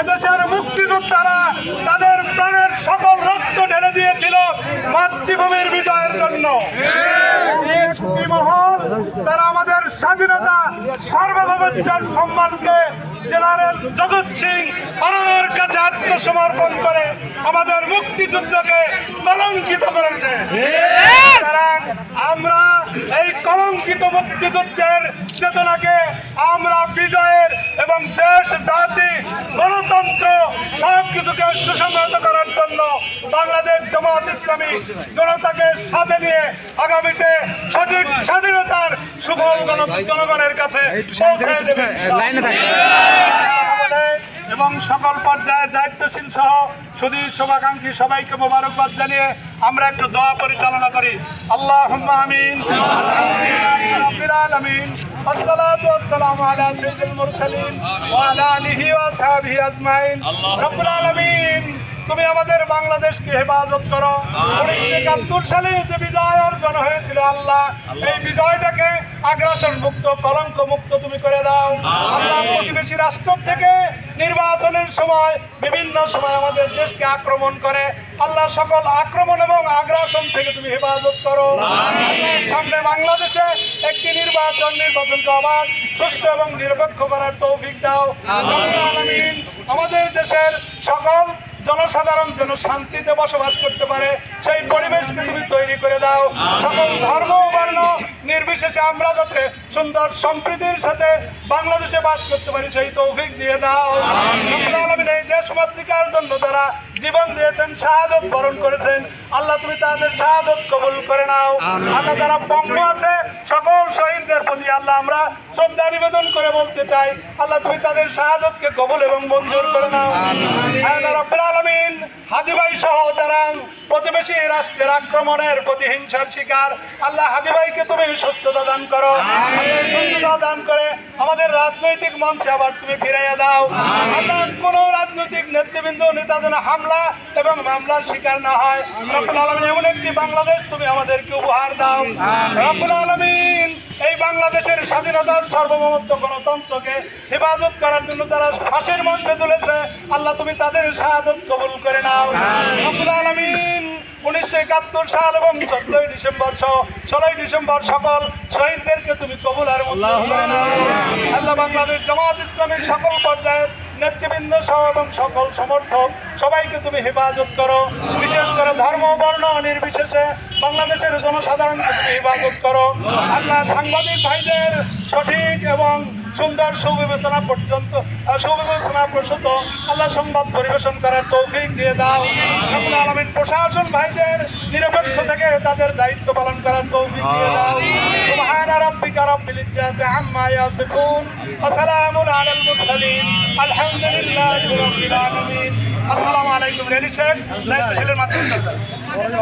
এদেশের মুক্তিযোদ্ধারা তাদের প্রাণের সকল রক্ত ঢেলে দিয়েছিল মাতৃভূমির বিজয়ের জন্য। মহান মহল তারা আমাদের স্বাধীনতা, সার্বভৌমত্বের সম্মানকে জেনারেল জগৎ সিং অরণের কাছে আত্মসমর্পণ করে আমাদের মুক্তিযুদ্ধকে কলঙ্কিত করেছে। আমরা এই কলঙ্কিত মুক্তিযুদ্ধের চেতনাকে আমরা বিজয়ের এবং দেশ, জাতি, গণতন্ত্র সব কিছুকে সুসংহত করার জন্য বাংলাদেশ জামাত ইসলামী জনতাকে সাথে নিয়ে আগামীতে সঠিক স্বাধীনতার সুফল গণ- জনগণের কাছে পৌঁছে দেবে এবং সকল পর্যায়ের দায়িত্বশীল সহ শুধু শুভাকাঙ্ক্ষী সবাইকে মোবারকবাদ জানিয়ে আমরা একটু দোয়া পরিচালনা করি আল্লাহ আমিন রব্বিল আলামিন والصلاة والسلام على سيد المرسلين وعلى آله وأصحابه أجمعين رب العالمين তুমি আমাদের বাংলাদেশকে হেফাজত করো। উনিশশো একাত্তর সালে যে বিজয় অর্জন হয়েছিল আল্লাহ এই বিজয়টাকে আগ্রাসন মুক্ত কলঙ্ক মুক্ত তুমি করে দাও। আল্লাহ প্রতিবেশী রাষ্ট্র থেকে নির্বাচনের সময় বিভিন্ন সময় আমাদের দেশকে আক্রমণ করে। আল্লাহ সকল আক্রমণ এবং আগ্রাসন থেকে তুমি হেফাজত করো। সামনে বাংলাদেশে একটি নির্বাচন নির্বাচনকে আবার সুষ্ঠু এবং নিরপেক্ষ করার তৌফিক দাও। আমাদের দেশের সকল জনসাধারণ যেন শান্তিতে বসবাস করতে পারে সেই পরিবেশকে তুমি তৈরি করে দাও। সকল ধর্ম বর্ণ নির্বিশেষে আমরা যাতে সুন্দর সম্প্রীতির সাথে বাংলাদেশে বাস করতে পারি সেই তৌফিক দিয়ে দাও। এই দেশ মাতৃকার জন্য তারা জীবন দিয়েছেন শাহাদত বরণ করেছেন। আল্লাহ তুমি তাদের শাহাদত কবুল করে নাও। আল্লাহ যারা পঙ্গু আছে সকল শহীদদের প্রতি আল্লাহ আমরা শ্রদ্ধা নিবেদন করে বলতে চাই। আল্লাহ তুমি তাদের শাহাদতকে কবুল এবং মঞ্জুর করে নাও। আলামিন সহ যারা প্রতিবেশী রাষ্ট্রের আক্রমণের প্রতিহিংসার শিকার। আল্লাহ হাদিভাইকে তুমি সুস্থতা দান করো। সুস্থতা দান করে আমাদের রাজনৈতিক মঞ্চে আবার তুমি ফিরাইয়া দাও। আল্লাহ কোন রাজনৈতিক নেতৃবৃন্দ নেতা যেন হামলা এবং মামলার শিকার না হয়। রব্বুল আলমিন এমন একটি বাংলাদেশ তুমি আমাদেরকে উপহার দাও। রব্বুল আলমিন এই বাংলাদেশের স্বাধীনতার সার্বভৌমত্ব গণতন্ত্রকে হেফাজত করার জন্য তারা ফাঁসির মঞ্চে তুলেছে। আল্লাহ তুমি তাদের শাহাদত কবুল করে নাও। রব্বুল আলমিন উনিশশো একাত্তর সাল এবং চোদ্দই ডিসেম্বর সহ ষোলোই ডিসেম্বর সকল শহীদদেরকে তুমি কবুল আর আল্লাহ বাংলাদেশ জামাত ইসলামের সকল পর্যায়ের নেতৃবৃন্দ সহ এবং সকল সমর্থক, সবাইকে তুমি হেফাজত করো। বিশেষ করে ধর্ম, বর্ণ নির্বিশেষে বাংলাদেশের জনসাধারণকে তুমি হেফাজত করো। আল্লাহ সাংবাদিক ভাইদের সঠিক এবং সুন্দর সুবিবেচনা পর্যন্ত সুবিবেচনা প্রসূত আল্লাহ সংবাদ পরিবেশন করার তৌফিক দিয়ে দাও। রব্বুল আলামিন প্রশাসন ভাইদের নিরপেক্ষ থেকে তাদের দায়িত্ব পালন করার তৌফিক দিয়ে দাও। সুবহান رب العزة عما يصفون وسلام على المرسلين الحمد لله رب العالمين السلام عليكم আলাইকুম شيخ لا تشيل মাধ্যমে